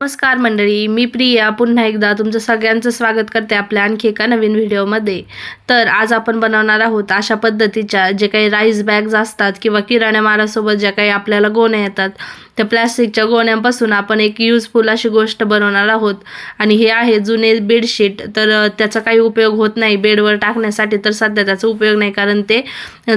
नमस्कार मंडळी मी प्रिया. पुन्हा एकदा तुमचं सगळ्यांचं स्वागत करते आपल्या आणखी एका नवीन व्हिडिओमध्ये. तर आज आपण बनवणार आहोत अशा पद्धतीच्या जे काही राईस बॅग्स असतात किंवा किराणा मालासोबत ज्या काही आपल्याला गोण्या येतात त्या प्लॅस्टिकच्या गोण्यांपासून आपण एक युजफुल अशी गोष्ट बनवणार आहोत. आणि हे आहे जुने बेडशीट तर त्याचा काही उपयोग होत नाही बेडवर टाकण्यासाठी. तर सध्या त्याचा उपयोग नाही कारण ते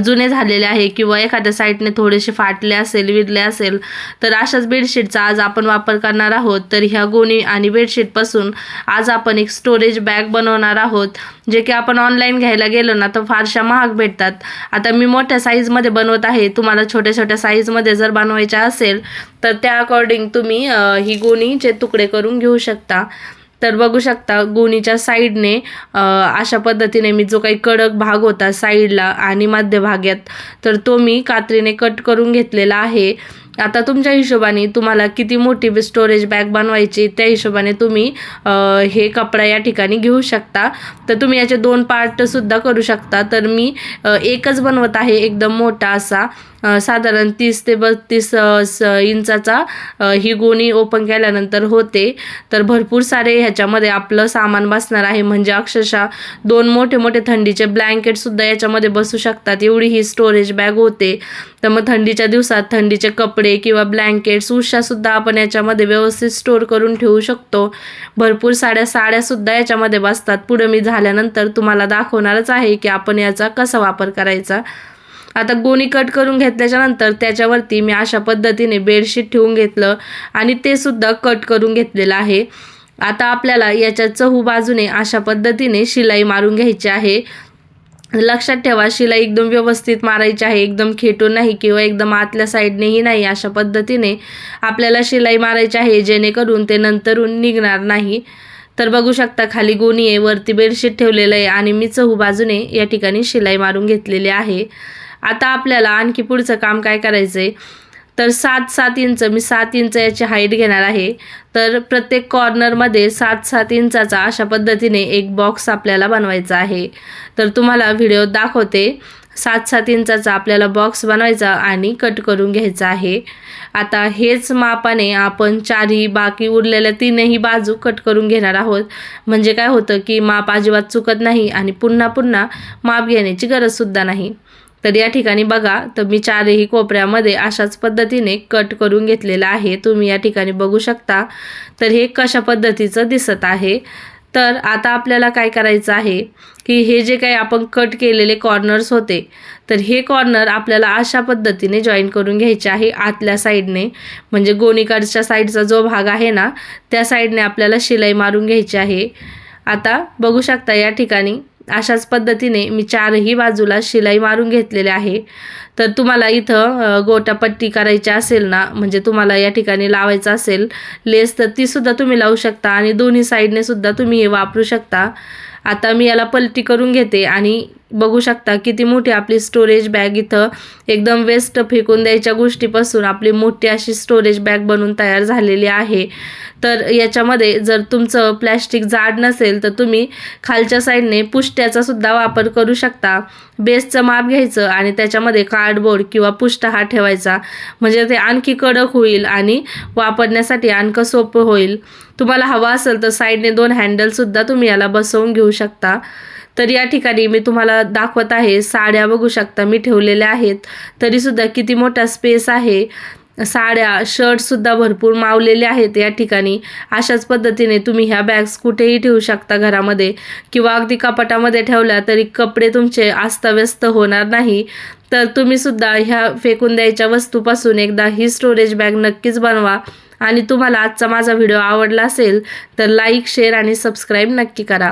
जुने झालेले आहे किंवा एखाद्या साईडने थोडेसे फाटले असेल विरले असेल. तर अशाच बेडशीटचा आज आपण वापर करणार आहोत. तर ह्या गोणी आणि बेडशीटपासून आज आपण एक स्टोरेज बॅग बनवणार आहोत जे की आपण ऑनलाईन घ्यायला गेलो ना तर फारशा महाग भेटतात. आता मी मोठ्या साईजमध्ये बनवत आहे तुम्हाला छोट्या छोट्या साईजमध्ये जर बनवायच्या असेल तर त्या अकॉर्डिंग तुम्ही ही गोणीचे तुकडे करून घेऊ शकता. तर बघू शकता गोणीच्या साईडने अशा पद्धतीने मी जो काही कडक भाग होता साईडला आणि मध्यभागात तर तो मी कात्रीने कट करून घेतलेला आहे. आता तुमच्या हिशोबाने तुम्हाला किती मोठी स्टोरेज बॅग बनवायची त्या हिशोबाने तुम्ही हे कपडा या ठिकाणी घेऊ शकता. तर तुम्ही याचे दोन पार्टसुद्धा करू शकता. तर मी एकच बनवत आहे एकदम मोठा असा. साधारण तीस ते बत्तीस स इंचाचा ही गोणी ओपन केल्यानंतर होते. तर भरपूर सारे ह्याच्यामध्ये आपलं सामान बसणार आहे. म्हणजे अक्षरशः दोन मोठे मोठे थंडीचे ब्लँकेटसुद्धा याच्यामध्ये बसू शकतात. एवढी ही स्टोरेज बॅग होते. तर मग थंडीच्या दिवसात थंडीचे कपडे कपडे किंवा ब्लँकेट्स उशासुद्धा आपण याच्यामध्ये व्यवस्थित स्टोअर करून ठेवू शकतो. भरपूर साड्या साड्यासुद्धा याच्यामध्ये बसतात. पुढं मी झाल्यानंतर तुम्हाला दाखवणारच आहे की आपण याचा कसा वापर करायचा. आता गोणी कट करून घेतल्याच्या नंतर त्याच्यावरती मी अशा पद्धतीने बेडशीट ठेवून घेतलं आणि ते सुद्धा कट करून घेतलेलं आहे. आता आपल्याला याच्या चहू बाजूने अशा पद्धतीने शिलाई मारून घ्यायची आहे. लक्षात ठेवा शिलाई एकदम व्यवस्थित मारायची आहे एकदम खेटून नाही किंवा एकदम आतल्या साईडनेही नाही अशा पद्धतीने आपल्याला शिलाई मारायची आहे जेणेकरून ते नंतरून निघणार नाही. तर बघू शकता खाली गोणी आहे वरती बेडशीट ठेवलेलं आहे आणि मी चहू बाजूने या ठिकाणी शिलाई मारून घेतलेली आहे. आता आपल्याला आणखी पुढचं काम काय करायचं आहे तर सात सात इंच मी सात इंच याची हाईट घेणार आहे. तर प्रत्येक कॉर्नरमध्ये सात सात इंचाचा अशा पद्धतीने एक बॉक्स आपल्याला बनवायचा आहे. तर तुम्हाला व्हिडिओ दाखवते. सात सात इंचाचा आपल्याला बॉक्स बनवायचा आणि कट करून घ्यायचा आहे. आता हेच मापाने आपण चारही बाकी उरलेल्या तीनही बाजू कट करून घेणार आहोत. म्हणजे काय होतं की माप अजिबात चुकत नाही आणि पुन्हा पुन्हा माप घेण्याची गरजसुद्धा नाही. तर या ठिकाणी बघा तर मी चारही कोपऱ्यामध्ये अशाच पद्धतीने कट करून घेतलेलं आहे. तुम्ही या ठिकाणी बघू शकता. तर हे कशा पद्धतीचं दिसत आहे? तर आता आपल्याला काय करायचं आहे की हे जे काही आपण कट केलेले कॉर्नर्स होते तर हे कॉर्नर आपल्याला अशा पद्धतीने जॉईन करून घ्यायचे आहे आतल्या साईडने. म्हणजे गोणीकडच्या साईडचा जो भाग आहे ना त्या साईडने आपल्याला शिलाई मारून घ्यायची आहे. आता बघू शकता या ठिकाणी अशाच पद्धतीने मी चारही बाजूला शिलाई मारून घेतलेले आहे. तर तुम्हाला इथं अ, गोटापट्टी करायची असेल ना म्हणजे तुम्हाला या ठिकाणी लावायचं असेल लेस तर तीसुद्धा तुम्ही लावू शकता आणि दोन्ही साईडने सुद्धा तुम्ही हे वापरू शकता. आता मी याला पलटी करून घेते आणि बघू शकता किती मोठी आपली स्टोरेज बॅग इथं एकदम वेस्ट फेकून द्यायच्या गोष्टीपासून आपली मोठी अशी स्टोरेज बॅग बनून तयार झालेली आहे. तर याच्यामध्ये जर तुमचं प्लॅस्टिक जाड नसेल तर तुम्ही खालच्या साईडने पुष्ट्याचा सुद्धा वापर करू शकता. बेसचं माप घ्यायचं आणि त्याच्यामध्ये कार्डबोर्ड किंवा पुष्ट हा ठेवायचा. म्हणजे ते आणखी कडक होईल आणि वापरण्यासाठी आणखं सोपं होईल. तुम्हाला हवं असेल तर साईडने दोन हँडलसुद्धा तुम्ही याला बसवून घेऊ शकता. तर या ठिकाणी मी तुम्हाला दाखवत आहे साड्या बघू शकता मी ठेवलेल्या आहेत. तरीसुद्धा किती मोठा स्पेस आहे. साड्या शर्टसुद्धा भरपूर मावलेले आहेत या ठिकाणी. अशाच पद्धतीने तुम्ही ह्या बॅग्स कुठेही ठेवू शकता घरामध्ये किंवा अगदी कपाटामध्ये ठेवल्या तरी कपडे तुमचे अस्ताव्यस्त होणार नाही. तर तुम्ही सुद्धा ह्या फेकून द्यायच्या वस्तूपासून एकदा ही स्टोरेज बॅग नक्कीच बनवा. आणि तुम्हाला आजचा माझा व्हिडिओ आवडला असेल तर लाईक शेअर आणि सबस्क्राईब नक्की करा.